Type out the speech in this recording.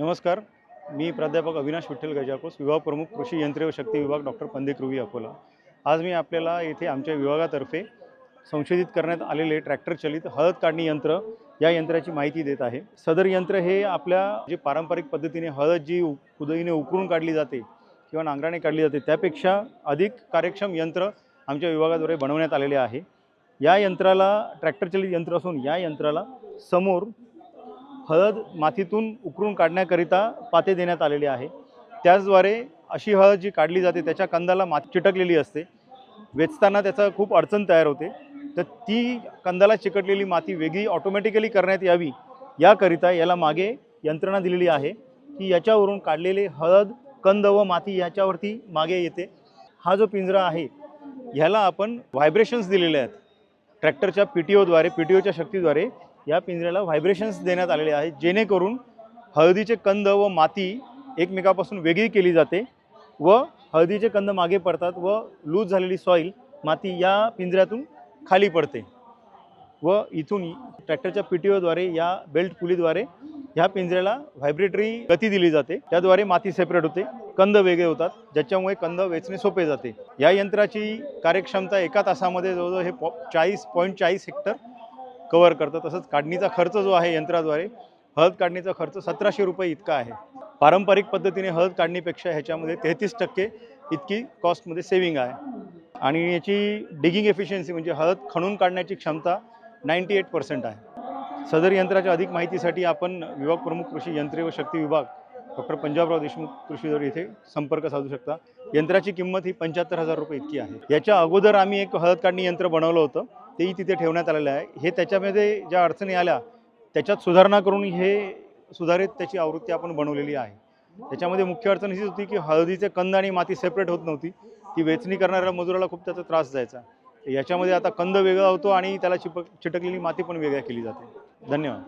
नमस्कार मी प्राध्यापक अविनाश विठ्ठल गजाकोस विभाग प्रमुख कृषी यंत्रे व शक्ती विभाग डॉक्टर पंडित रुवी अकोला. आज मी आपल्याला येथे आमच्या विभागातर्फे संशोधित करण्यात आलेले ट्रॅक्टर चलित हळद काढणी यंत्र या यंत्राची माहिती देत आहे. सदर यंत्र हे आपल्या जे पारंपरिक पद्धतीने हळद जी उ- कुदळीने उकरून काढली जाते किंवा नांगराने काढली जाते त्यापेक्षा अधिक कार्यक्षम यंत्र आमच्या विभागाद्वारे बनवण्यात आलेले आहे. या यंत्राला ट्रॅक्टर चलित यंत्र असून या यंत्राला समोर हळद मातीतून उकरून काढण्याकरिता पाते देण्यात आलेले आहे. त्याचद्वारे अशी हळद जी काढली जाते त्याच्या कंदाला माती चिटकलेली असते. वेचताना त्याचा खूप अडचण तयार होते. तर ती कंदाला चिकटलेली माती वेगळी ऑटोमॅटिकली करण्यात यावी याकरिता याला मागे यंत्रणा दिलेली आहे की याच्यावरून काढलेले हळद कंद व माती याच्यावरती मागे येते. हा जो पिंजरा आहे ह्याला आपण व्हायब्रेशन्स दिलेले आहेत. ट्रॅक्टरच्या पी टी ओद्वारे पी टी ओच्या शक्तीद्वारे या पिंजऱ्याला व्हायब्रेशन्स देण्यात आलेले आहेत जेणेकरून हळदीचे कंद व माती एकमेकापासून वेगळी केली जाते व हळदीचे कंद मागे पडतात व लूज झालेली सॉईल माती या पिंजऱ्यातून खाली पडते व इथून ट्रॅक्टरच्या पीटीओद्वारे टी ओद्वारे या बेल्ट पुलीद्वारे ह्या पिंजऱ्याला व्हायब्रेटरी गती दिली जाते. त्याद्वारे माती सेपरेट होते कंद वेगळे होतात ज्याच्यामुळे कंद वेचणे सोपे जाते. या यंत्राची कार्यक्षमता एका तासामध्ये जवळजवळ हे पॉ चाळीस पॉईंट चाळीस हेक्टर कवर करतं. तसंच काढणीचा खर्च जो आहे यंत्राद्वारे हळद काढणीचा खर्च सतराशे रुपये इतका आहे. पारंपरिक पद्धतीने हळद काढणीपेक्षा ह्याच्यामध्ये तेहतीस टक्के इतकी कॉस्टमध्ये सेविंग आहे. आणि याची डिगिंग एफिशियन्सी म्हणजे हळद खणून काढण्याची क्षमता नाईंटी एट पर्सेंट आहे. सदर यंत्राच्या अधिक माहितीसाठी आपण विभाग प्रमुख कृषी यंत्रे व शक्ती विभाग डॉक्टर पंजाबराव देशमुख कृषी इथे संपर्क साधू शकता. यंत्राची किंमत ही पंच्याहत्तर हजार रुपये इतकी आहे. याच्या अगोदर आम्ही एक हळद काढणी यंत्र बनवलं होतं. तेही तिथे ठेवण्यात आलेलं आहे. हे त्याच्यामध्ये ज्या अडचणी आल्या त्याच्यात सुधारणा करून हे सुधारित त्याची आवृत्ती आपण बनवलेली आहे. त्याच्यामध्ये मुख्य अडचण हीच होती की हळदीचे कंद आणि माती सेपरेट होत नव्हती. ती वेचणी करणाऱ्या मजुराला खूप त्याचा त्रास जायचा. याच्यामध्ये आता कंद वेगळा होतो आणि त्याला चिपक चिटकलेली माती पण वेगळ्या केली जाते. धन्यवाद.